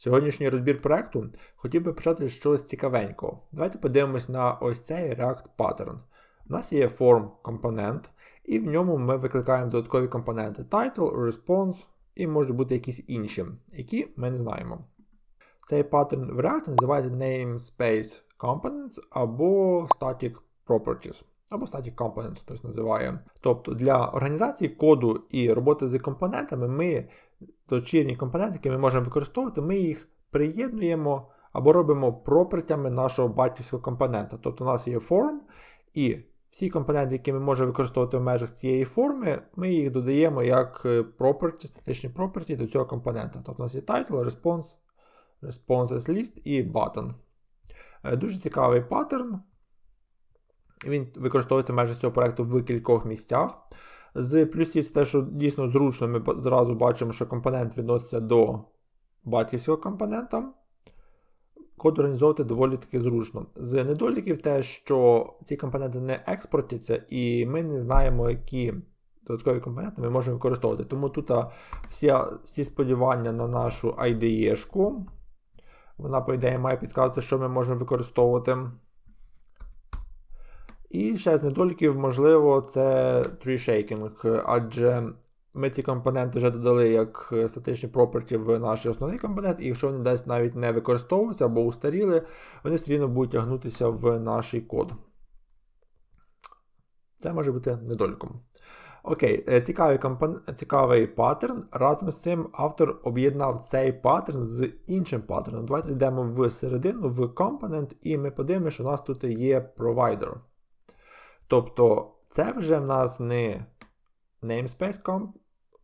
Сьогоднішній розбір проекту хотів би почати з чогось цікавенького. Давайте подивимось на ось цей React Pattern. У нас є form компонент, і в ньому ми викликаємо додаткові компоненти title, response і можуть бути якісь інші, які ми не знаємо. Цей паттерн в React називається namespace components або static properties. Або static components хтось називає. Тобто для організації коду і роботи з компонентами ми дочірні компоненти, які ми можемо використовувати, ми їх приєднуємо або робимо пропертями нашого батьківського компонента. Тобто у нас є form, і всі компоненти, які ми можемо використовувати в межах цієї форми, ми їх додаємо як property, статичні property до цього компонента. Тобто у нас є title, response, responses list і button. Е, дуже цікавий паттерн. Він використовується майже з цього проєкту в кількох місцях. З плюсів це те, що дійсно зручно, ми зразу бачимо, що компонент відноситься до батьківського компонента. Код організовувати доволі таки зручно. З недоліків те, що ці компоненти не експортяться, і ми не знаємо, які додаткові компоненти ми можемо використовувати. Тому тут всі всі сподівання на нашу IDE-шку. Вона, по ідеї, має підказувати, що ми можемо використовувати. І ще з недоліків, можливо, це tree shaking, адже ми ці компоненти вже додали як статичні property в наш основний компонент, і якщо вони десь навіть не використовуються або устаріли, вони все рівно будуть тягнутися в наш код. Це може бути недоліком. Окей, е, цікавий компон... цікавий паттерн. Разом з цим автор об'єднав цей паттерн з іншим паттерном. Давайте йдемо в середину, в компонент, і ми подивимося, що у нас тут є provider. Тобто, це вже в нас не namespace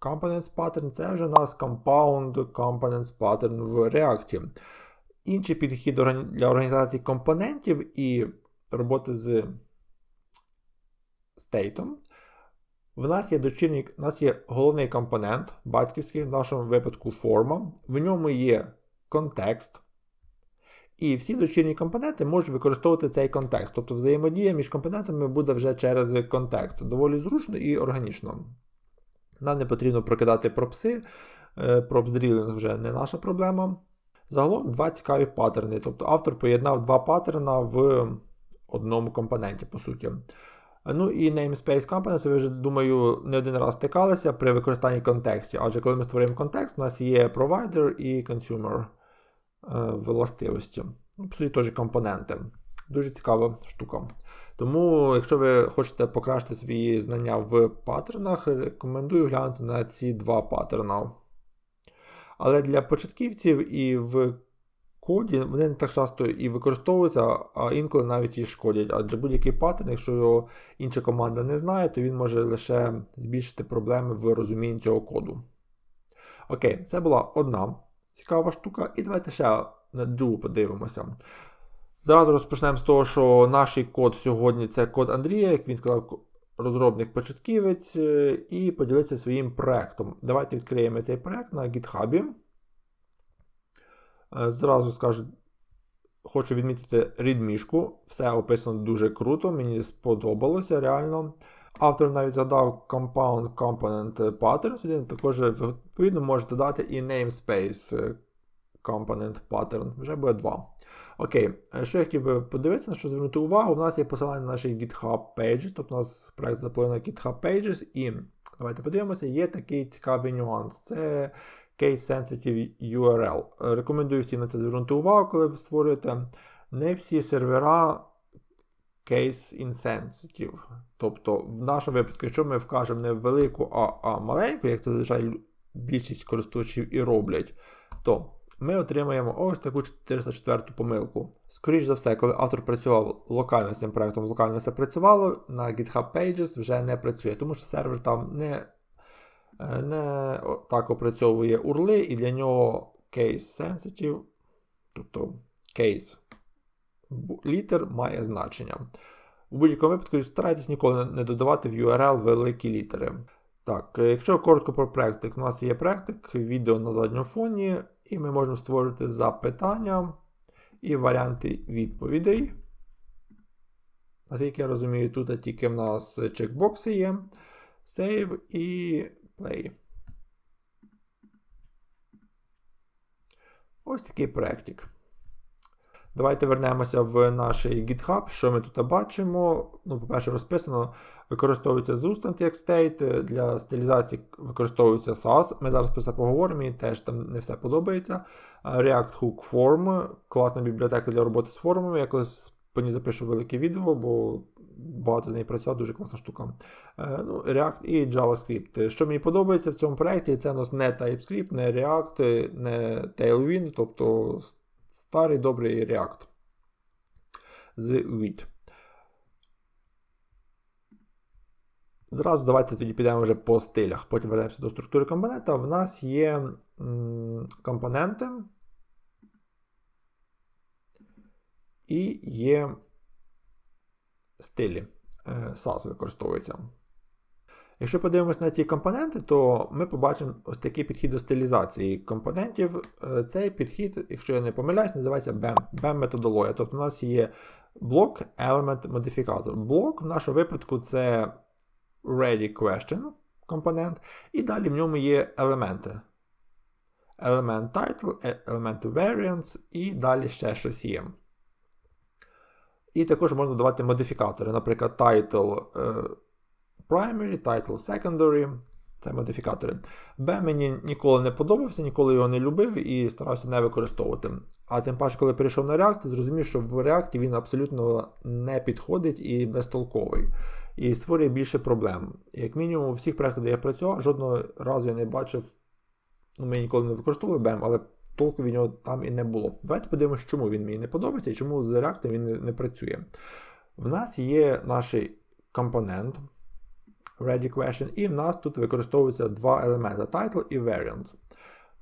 components pattern, це вже в нас compound components pattern в React. Інший підхід для організації компонентів і роботи з стейтом. В нас є дочірній, у нас є головний компонент батьківський, в нашому випадку форма. В ньому є контекст. І всі дочірні компоненти можуть використовувати цей контекст. Тобто взаємодія між компонентами буде вже через контекст. Доволі зручно і органічно. Нам не потрібно прокидати пропси. Пропсдрілінг вже не наша проблема. Загалом два цікаві паттерни. Тобто автор поєднав два паттерна в одному компоненті, по суті. Ну і namespace components, ви вже, думаю, не один раз стикалися при використанні контекстів. Адже коли ми створюємо контекст, у нас є provider і consumer е, властивості. Ну, по теж компоненти. Дуже цікава штука. Тому, якщо ви хочете покращити свої знання в паттернах, рекомендую глянути на ці два паттерна. Але для початківців і в коді вони не так часто і використовуються, а інколи навіть і шкодять. Адже будь-який паттерн, якщо його інша команда не знає, то він може лише збільшити проблеми в розумінні цього коду. Окей, це була одна цікава штука. І давайте ще на другу подивимося. Зразу розпочнемо з того, що наш код сьогодні це код Андрія, як він сказав, розробник-початківець, і поділиться своїм проектом. Давайте відкриємо цей проект на GitHub. Е, зразу скажу, хочу відмітити рідмішку. Все описано дуже круто, мені сподобалося реально. Автор навіть згадав Compound Component Pattern, також відповідно може додати і namespace Component Pattern. Вже буде два. Окей, е, що я хотів би подивитися, на що звернути увагу, у нас є посилання на наші GitHub Pages, тобто у нас проект запланований на GitHub Pages, і давайте подивимося, є такий цікавий нюанс. Це Case Sensitive URL. Рекомендую всім на це звернути увагу, коли ви створюєте. Не всі сервера case insensitive. Тобто, в нашому випадку, якщо ми вкажемо не велику, а, а маленьку, як це зазвичай більшість користувачів і роблять, то ми отримаємо ось таку 404 помилку. Скоріше за все, коли автор працював локально з цим проєктом, локально все працювало, на GitHub Pages вже не працює, тому що сервер там не Е, не так опрацьовує урли, і для нього case sensitive, тобто case літер має значення. У будь-якому випадку старайтесь ніколи не додавати в URL великі літери. Так, е, якщо коротко про практик, у нас є практик, відео на задньому фоні, і ми можемо створити запитання і варіанти відповідей. Наскільки я розумію, тут тільки в нас чекбокси є. Save і play. Ось такий проєктик. Давайте вернемося в наш GitHub. Що ми тут бачимо? Ну, По-перше, розписано, використовується Zustand як state, для стилізації використовується SAS. Ми зараз про це поговоримо, і теж там не все подобається. React Hook Form, класна бібліотека для роботи з формами. Якось по ній запишу велике відео, бо багато з неї працював, дуже класна штука. Ну, React і JavaScript. Що мені подобається в цьому проєкті, це у нас не TypeScript, не React, не Tailwind, тобто старий добрий React з. Зразу давайте тоді підемо вже по стилях. Потім вернемося до структури компонента. В нас є компоненти і є стилі. SAS використовується. Якщо подивимось на ці компоненти, то ми побачимо ось такий підхід до стилізації компонентів. Е, цей підхід, якщо я не помиляюсь, називається BEM, BEM методологія. Тобто у нас є блок, element, модифікатор. Блок в нашому випадку це ready question компонент, і далі в ньому є елементи. Element title, element variance і далі ще щось є. І також можна додавати модифікатори, наприклад, title. Primary, title secondary. Це модифікатори. B мені ніколи не подобався, ніколи його не любив і старався не використовувати. А тим паче, коли перейшов на React, зрозумів, що в React він абсолютно не підходить і безтолковий. І створює більше проблем. Як мінімум, у всіх проєктах, де я працював, жодного разу я не бачив, ну ми ніколи не використовували BEM, але толку від нього там і не було. Давайте подивимося, чому він мені не подобається і чому з React він не працює. В нас є наш компонент ready question, і в нас тут використовуються два елементи title і variance.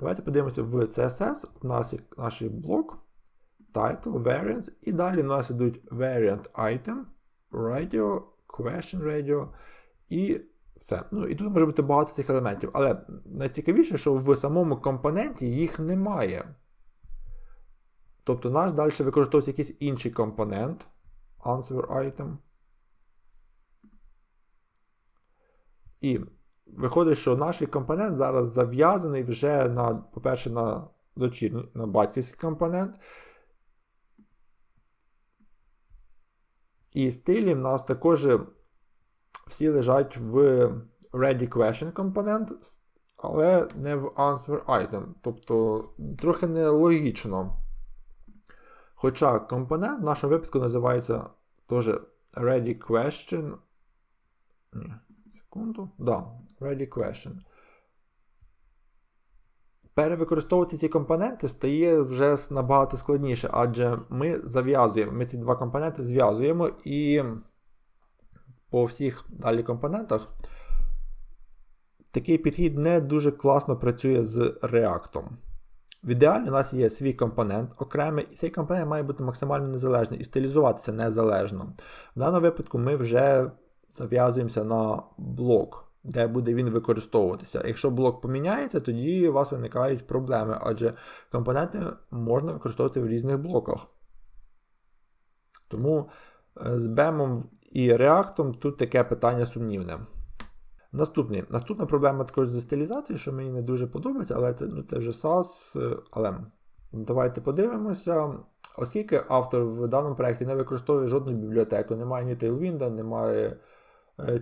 Давайте подивимося в CSS. У нас є наш блок, title, variance, і далі в нас йдуть variant item, radio, question radio і все. Ну І тут може бути багато цих елементів. Але найцікавіше, що в самому компоненті їх немає. Тобто наш далі використовується якийсь інший компонент, answer item. І виходить, що наш компонент зараз зав'язаний вже на, по-перше, на дочірній, на батьківський компонент. І стилі в нас також всі лежать в Ready Question компонент, але не в Answer Item. Тобто трохи нелогічно. Хоча компонент в нашому випадку називається теж Ready Question. Ні секунду. Да, ready question. Перевикористовувати ці компоненти стає вже набагато складніше, адже ми зав'язуємо, ми ці два компоненти зв'язуємо і по всіх далі компонентах такий підхід не дуже класно працює з React. В ідеалі у нас є свій компонент окремий, і цей компонент має бути максимально незалежний і стилізуватися незалежно. В даному випадку ми вже зав'язуємося на блок, де буде він використовуватися. Якщо блок поміняється, тоді у вас виникають проблеми, адже компоненти можна використовувати в різних блоках. Тому е, з BEM і React тут таке питання сумнівне. Наступний. Наступна проблема також зі стилізацією, що мені не дуже подобається, але це ну, це вже SAS. Е, але давайте подивимося. Оскільки автор в даному проєкті не використовує жодну бібліотеку, немає ні Tailwind, немає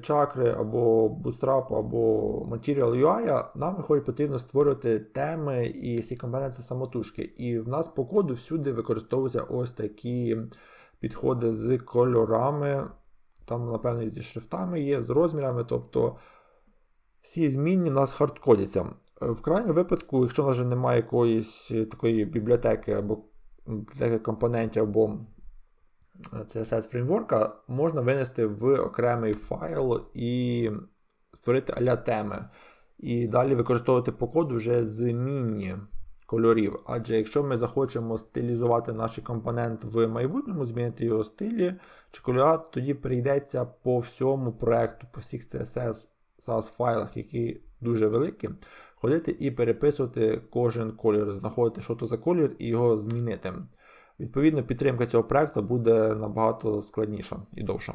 чакри або Bootstrap, або Material UI, нам виходить потрібно створювати теми і всі компоненти самотужки. І в нас по коду всюди використовуються ось такі підходи з кольорами. Там, напевно, зі шрифтами є, з розмірами. Тобто всі змінні в нас хардкодяться. В крайньому випадку, якщо у нас вже немає якоїсь такої бібліотеки або компонентів або CSS фреймворка можна винести в окремий файл і створити аля теми. І далі використовувати по коду вже змінні кольорів. Адже якщо ми захочемо стилізувати наш компонент в майбутньому, змінити його стилі чи кольора, тоді прийдеться по всьому проекту, по всіх CSS SAS файлах, які дуже великі, ходити і переписувати кожен колір, знаходити, що то за колір, і його змінити. Відповідно, підтримка цього проекту буде набагато складніша і довша.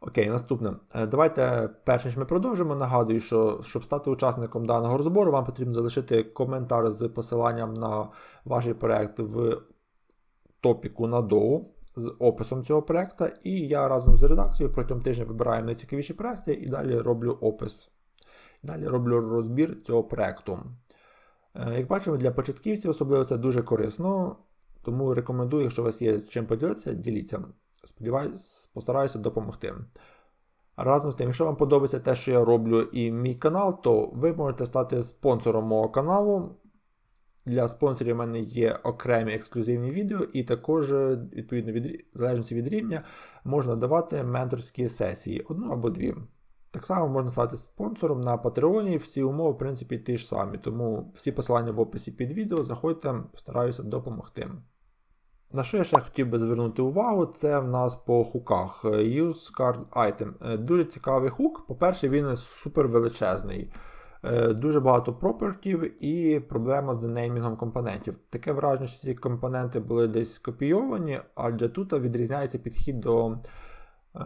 Окей, наступне. Е, Давайте, перш ніж ми продовжимо, нагадую, що щоб стати учасником даного розбору, вам потрібно залишити коментар з посиланням на ваш проект в топіку на доу з описом цього проекту. І я разом з редакцією протягом тижня вибираю найцікавіші проекти і далі роблю опис. Далі роблю розбір цього проекту. Е, Як бачимо, для початківців особливо це дуже корисно, тому рекомендую, якщо у вас є чим поділитися, діліться. Сподіваюсь, постараюся допомогти. Разом з тим, якщо вам подобається те, що я роблю, і мій канал, то ви можете стати спонсором мого каналу. Для спонсорів у мене є окремі ексклюзивні відео, і також, відповідно від в залежності від рівня, можна давати менторські сесії, одну або дві. Так само можна стати спонсором на Патреоні, всі умови, в принципі, ті ж самі. Тому всі посилання в описі під відео, заходьте, постараюся допомогти. На що я ще хотів би звернути увагу, це в нас по хуках. Use card item. Е, Дуже цікавий хук. По-перше, він супер величезний. Е, Дуже багато пропертів і проблема з неймінгом компонентів. Таке враження, що ці компоненти були десь скопійовані, адже тут відрізняється підхід до, е,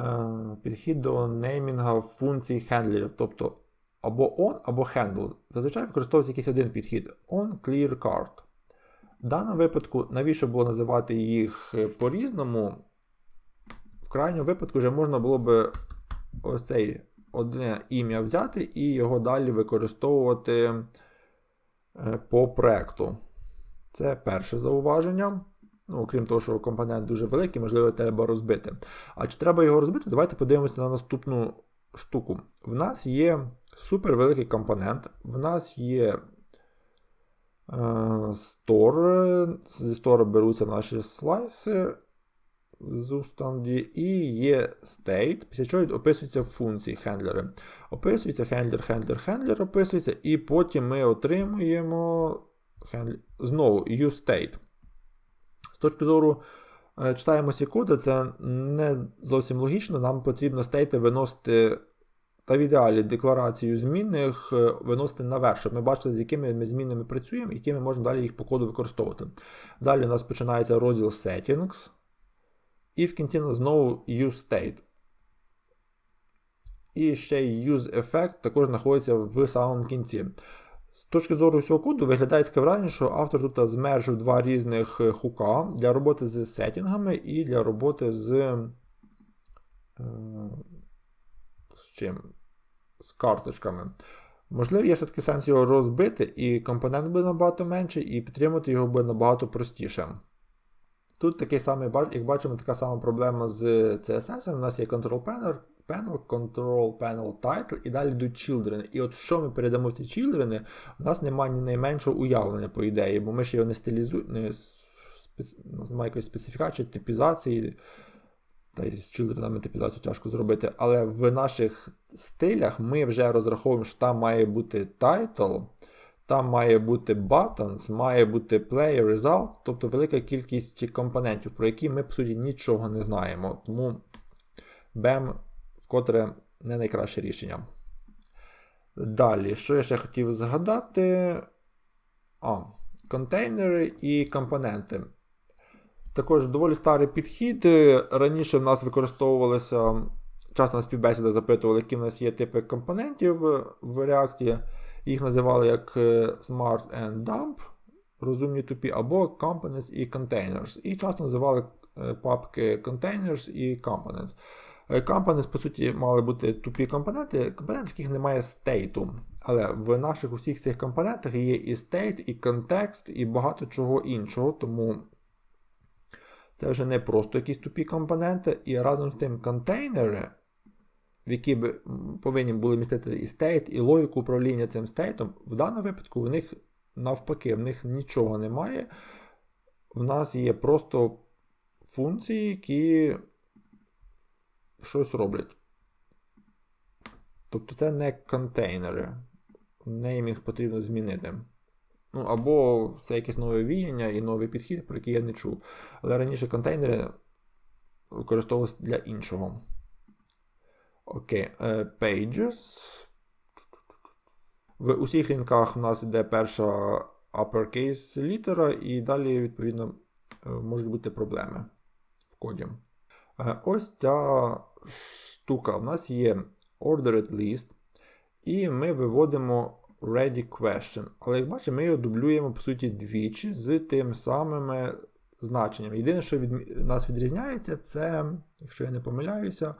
підхід до неймінга функцій хендлерів. Тобто або on, або handle. Зазвичай використовується якийсь один підхід. On clear card. В даному випадку, навіщо було називати їх е, по-різному? В крайньому випадку вже можна було би ось цей одне ім'я взяти і його далі використовувати е, по проекту. Це перше зауваження. Ну, окрім того, що компонент дуже великий, можливо, треба розбити. А чи треба його розбити? Давайте подивимося на наступну штуку. В нас є супервеликий компонент, в нас є Store. Зі Store беруться наші слайси з устанді, і є state, після чого описуються функції хендлери. Описується хендлер, хендлер, хендлер описується, і потім ми отримуємо хендлер, знову useState. З точки зору е, читаємо ці коди, це не зовсім логічно. Нам потрібно стейти виносити та в ідеалі декларацію змінних е, виносити наверх, щоб ми бачили, з якими ми змінами працюємо, які ми можемо далі їх по коду використовувати. Далі у нас починається розділ Settings. І в кінці нас знову useState. І ще й useEffect також знаходиться в самому кінці. З точки зору цього коду виглядає таке враження, що автор тут змержив два різних е, хука для роботи з сеттінгами і для роботи з. Чим? З карточками. Можливо, є все-таки сенс його розбити, і компонент буде набагато менший, і підтримати його буде набагато простіше. Тут такий самий, як бачимо, така сама проблема з CSS. У нас є Control Panel, panel Control Panel Title, і далі йдуть children. І от що ми передамо в ці children, у нас немає ні найменшого уявлення, по ідеї, бо ми ж його не стилізуємо, не немає якоїсь специфікації, типізації. Та й з чилдернами типізацію тяжко зробити, але в наших стилях ми вже розраховуємо, що там має бути title, там має бути buttons, має бути play result, тобто велика кількість компонентів, про які ми, по суті, нічого не знаємо. Тому BEM вкотре не найкраще рішення. Далі, що я ще хотів згадати? А, контейнери і компоненти. Також доволі старий підхід. Раніше в нас використовувалися, часто на співбесідах запитували, які в нас є типи компонентів в React. Їх називали як Smart and Dump, розумні тупі, або Components і Containers. І часто називали папки Containers і Components. Components, по суті, мали бути тупі компоненти, компоненти, в яких немає стейту. Але в наших усіх цих компонентах є і стейт, і контекст, і багато чого іншого. Тому. Це вже не просто якісь тупі компоненти, і разом з тим контейнери, в які б повинні були містити і стейт, і логіку управління цим стейтом, в даному випадку в них навпаки, в них нічого немає. В нас є просто функції, які щось роблять. Тобто це не контейнери. Неймінг потрібно змінити. Ну, або це якесь нове віяння і новий підхід, про який я не чув. Але раніше контейнери використовувалися для іншого. Окей, okay. Pages. В усіх лінках в нас йде перша uppercase літера, і далі, відповідно, можуть бути проблеми в коді. Ось ця штука. У нас є ordered list, і ми виводимо ready question. Але як бачимо, ми його дублюємо, по суті, двічі з тим самими значеннями. Єдине, що від нас відрізняється, це, якщо я не помиляюся,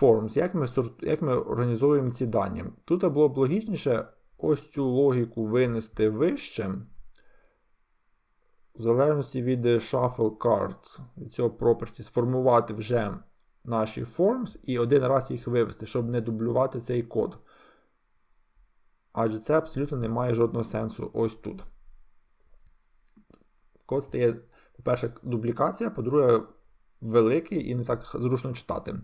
forms, як ми як ми організовуємо ці дані. Тут було б логічніше ось цю логіку винести вище, в залежності від shuffle cards, від цього property, сформувати вже наші forms і один раз їх вивести, щоб не дублювати цей код. Адже це абсолютно не має жодного сенсу ось тут. Код стає, по-перше, дублікація, по-друге, великий і не так зручно читати.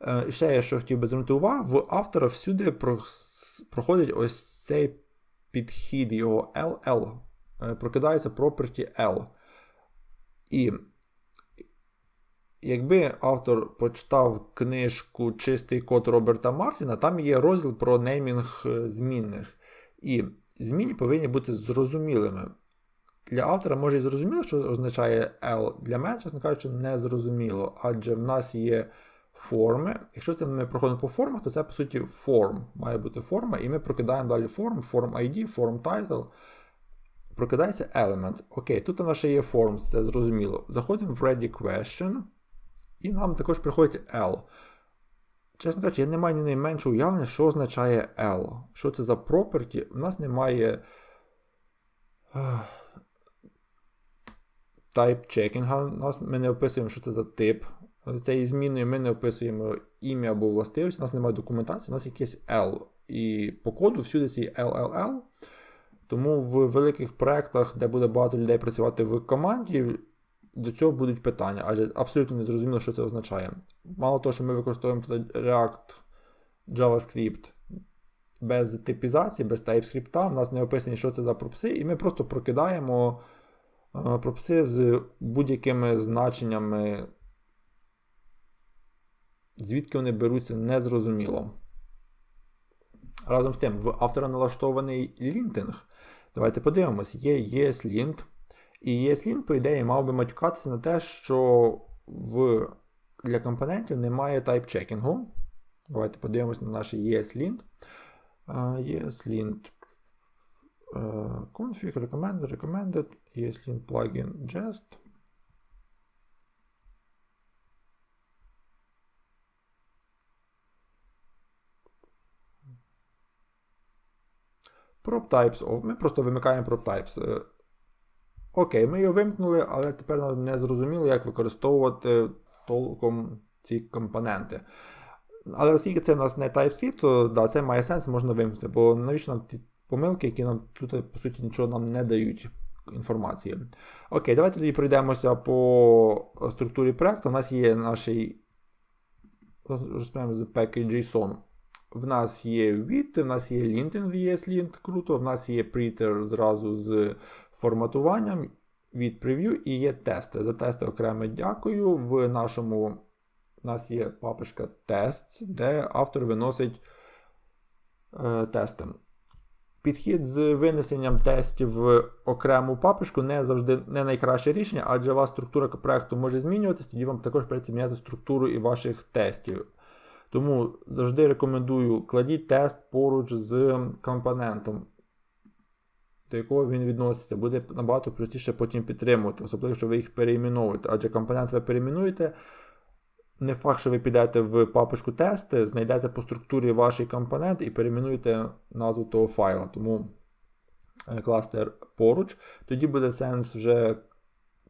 Е, і ще я що хотів би звернути увагу, в автора всюди проходить ось цей підхід його LL. Е, прокидається property L. І якби автор почитав книжку Чистий код Роберта Мартіна, там є розділ про неймінг е, змінних. І зміни повинні бути зрозумілими. Для автора може і зрозуміло, що означає L. Для мене, чесно кажучи, не зрозуміло, адже в нас є форми. Якщо це ми проходимо по формах, то це, по суті, форм. Має бути форма, і ми прокидаємо далі форм, форм ID, форм title. Прокидається element. Окей, тут у нас ще є forms, це зрозуміло. Заходимо в ready question. І нам також приходить L. Чесно кажучи, я не маю ні найменшого уявлення, що означає L. Що це за property? У нас немає type checking. Ми не описуємо, що це за тип. Цією зміною ми не описуємо ім'я або властивість, у нас немає документації, у нас якесь L. І по коду всюди ці LLL. Тому в великих проєктах, де буде багато людей працювати в команді, до цього будуть питання, адже абсолютно не зрозуміло, що це означає. Мало того, що ми використовуємо React JavaScript без типізації, без TypeScript, в нас не описані, що це за пропси, і ми просто прокидаємо пропси з будь-якими значеннями, звідки вони беруться, незрозуміло. Разом з тим, в автора налаштований лінтинг. Давайте подивимось, є ESLint. І ESLint, по ідеї, мав би матюкатися на те, що в, для компонентів немає тайп-чекінгу. Давайте подивимось на наш ESLint. Uh, ESLint uh, config, recommended, recommended, ESLint plugin jest. Prop types. Ми просто вимикаємо prop types. Окей, ми його вимкнули, але тепер не зрозуміло, як використовувати толком ці компоненти. Але оскільки це в нас не TypeScript, то да, це має сенс, можна вимкнути, бо навіщо нам ті помилки, які нам тут, по суті, нічого нам не дають інформації. Окей, давайте тоді пройдемося по структурі проєкту. У нас є наш розповімо з package.json. В нас є від, в нас є linting з ESLint, круто, в нас є preter зразу з форматуванням від прев'ю і є тести. За тести окремо дякую. В нашому у нас є папочка тест, де автор виносить е, тести. Підхід з винесенням тестів в окрему папочку не завжди не найкраще рішення, адже у вас структура проєкту може змінюватися, тоді вам також прийдеться міняти структуру і ваших тестів. Тому завжди рекомендую кладіть тест поруч з компонентом до якого він відноситься, буде набагато простіше потім підтримувати, особливо, якщо ви їх переіменуєте. Адже компонент ви переіменуєте. Не факт, що ви підете в папочку тести, знайдете по структурі ваш компонент і перейменуєте назву того файла. Тому е, кластер поруч. Тоді буде сенс вже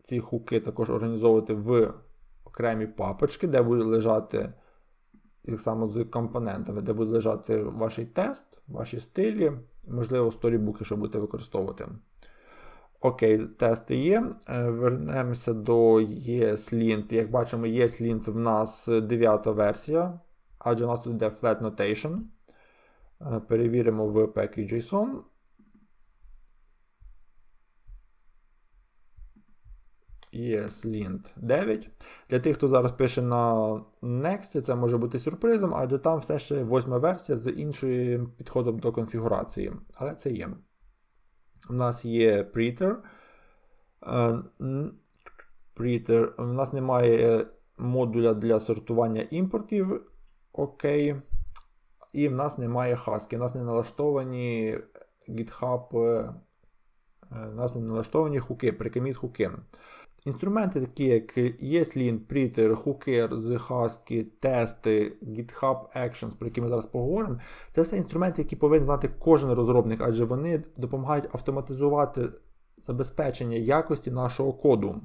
ці хуки також організовувати в окремі папочки, де буде лежати так само з компонентами, де буде лежати ваш тест, ваші стилі, можливо, сторібуки, що будете використовувати. Окей, тести є. Е, вернемося до ESLint. Як бачимо, ESLint в нас 9 версія, адже у нас тут йде Flat Notation. Е, перевіримо в package.json. ESLint 9. Для тих, хто зараз пише на Next, це може бути сюрпризом, адже там все ще восьма версія з іншим підходом до конфігурації. Але це є. У нас є Preter. Preter. У нас немає модуля для сортування імпортів. Окей. І в нас немає хаски. У нас не налаштовані GitHub, е, у нас не налаштовані хуки, прикоміт хуки. Інструменти, такі як ESLint, Pretter, Hooker Husky, тести, GitHub Actions, про які ми зараз поговоримо, це все інструменти, які повинен знати кожен розробник, адже вони допомагають автоматизувати забезпечення якості нашого коду.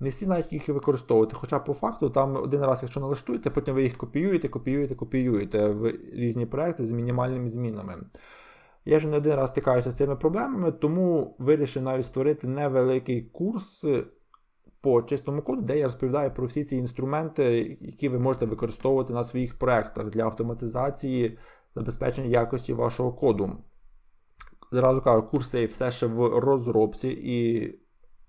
Не всі знають, їх використовувати. Хоча по факту там один раз, якщо налаштуєте, потім ви їх копіюєте, копіюєте, копіюєте в різні проекти з мінімальними змінами. Я вже не один раз стикаюся з цими проблемами, тому вирішив навіть створити невеликий курс по чистому коду, де я розповідаю про всі ці інструменти, які ви можете використовувати на своїх проектах для автоматизації забезпечення якості вашого коду. Зразу кажу, курс цей все ще в розробці і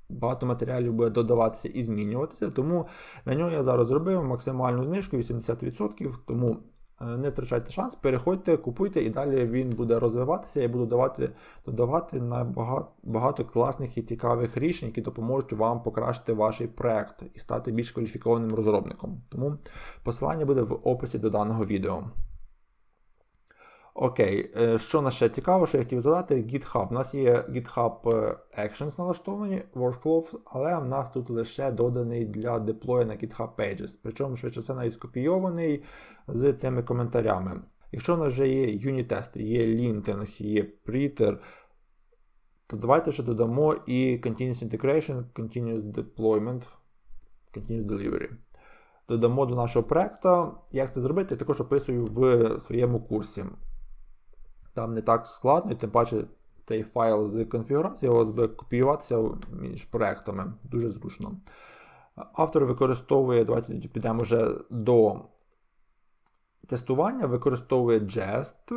багато матеріалів буде додаватися і змінюватися, тому на нього я зараз зробив максимальну знижку 80%. Тому не втрачайте шанс, переходьте, купуйте, і далі він буде розвиватися і буду давати, додавати на багато класних і цікавих рішень, які допоможуть вам покращити ваш проект і стати більш кваліфікованим розробником. Тому посилання буде в описі до даного відео. Окей, е, що нас ще цікаво, що я хотів задати, GitHub. У нас є GitHub е, Actions налаштовані, Workflows, але в нас тут лише доданий для деплою на GitHub Pages. Причому, швидше все, навіть скопійований з цими коментарями. Якщо в нас вже є юніт-тести, є linting, є Pretter, то давайте вже додамо і Continuous Integration, Continuous Deployment, Continuous Delivery. Додамо до нашого проекту. Як це зробити, я також описую в своєму курсі. Там не так складно, і тим паче цей файл з конфігурацією у вас копіюватися між проектами. Дуже зручно. Автор використовує, давайте підемо вже до тестування, використовує Jest,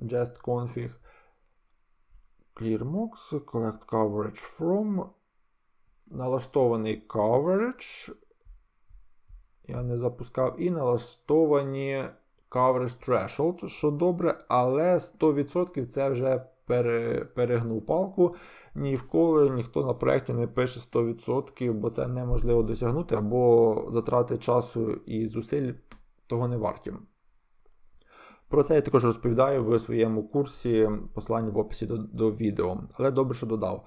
Jest config, ClearMox, Collect Coverage From, налаштований coverage. Я не запускав і налаштовані coverage threshold, що добре, але 100% це вже пере, перегнув палку. Ніколи ніхто на проєкті не пише 100%, бо це неможливо досягнути, або затрати часу і зусиль того не варті. Про це я також розповідаю в своєму курсі, посилання в описі до, до відео. Але добре, що додав.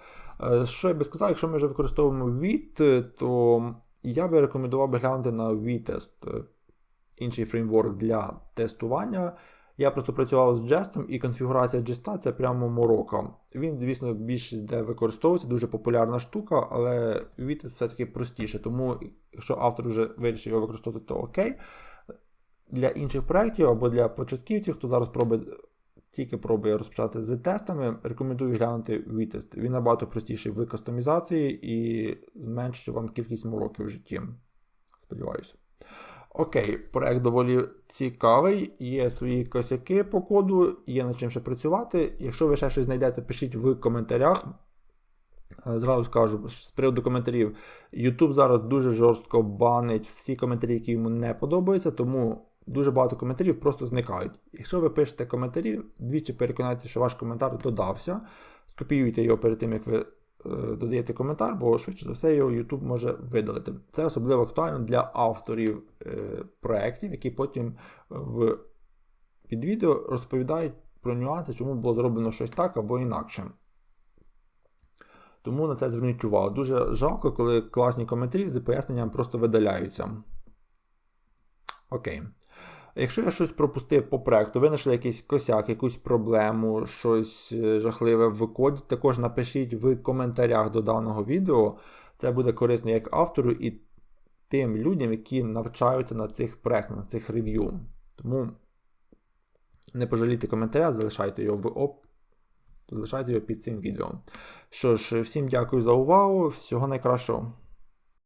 Е, що я би сказав, якщо ми вже використовуємо VIT, то я би рекомендував би глянути на VTest інший фреймворк для тестування. Я просто працював з Jest, і конфігурація Jest це прямо морока. Він, звісно, більшість де використовується, дуже популярна штука, але Vite все-таки простіше. Тому, якщо автор вже вирішив його використовувати, то окей. Для інших проєктів або для початківців, хто зараз пробує, тільки пробує розпочати з тестами, рекомендую глянути Vitest. Він набагато простіший в кастомізації і зменшить вам кількість мороків в житті. Сподіваюся. Окей, проект доволі цікавий, є свої косяки по коду, є над чим ще працювати. Якщо ви ще щось знайдете, пишіть в коментарях. Е, зразу скажу, з приводу коментарів, YouTube зараз дуже жорстко банить всі коментарі, які йому не подобаються, тому дуже багато коментарів просто зникають. Якщо ви пишете коментарі, двічі переконайтеся, що ваш коментар додався, скопіюйте його перед тим, як ви додаєте коментар, бо швидше за все його YouTube може видалити. Це особливо актуально для авторів е, проєктів, які потім в під відео розповідають про нюанси, чому було зроблено щось так або інакше. Тому на це зверніть увагу. Дуже жалко, коли класні коментарі з поясненням просто видаляються. Окей. Якщо я щось пропустив по проекту, ви знайшли якийсь косяк, якусь проблему, щось е, жахливе в коді, також напишіть в коментарях до даного відео. Це буде корисно як автору і тим людям, які навчаються на цих проектах, на цих рев'ю. Тому не пожалійте коментаря, залишайте його в оп. Залишайте його під цим відео. Що ж, всім дякую за увагу, всього найкращого.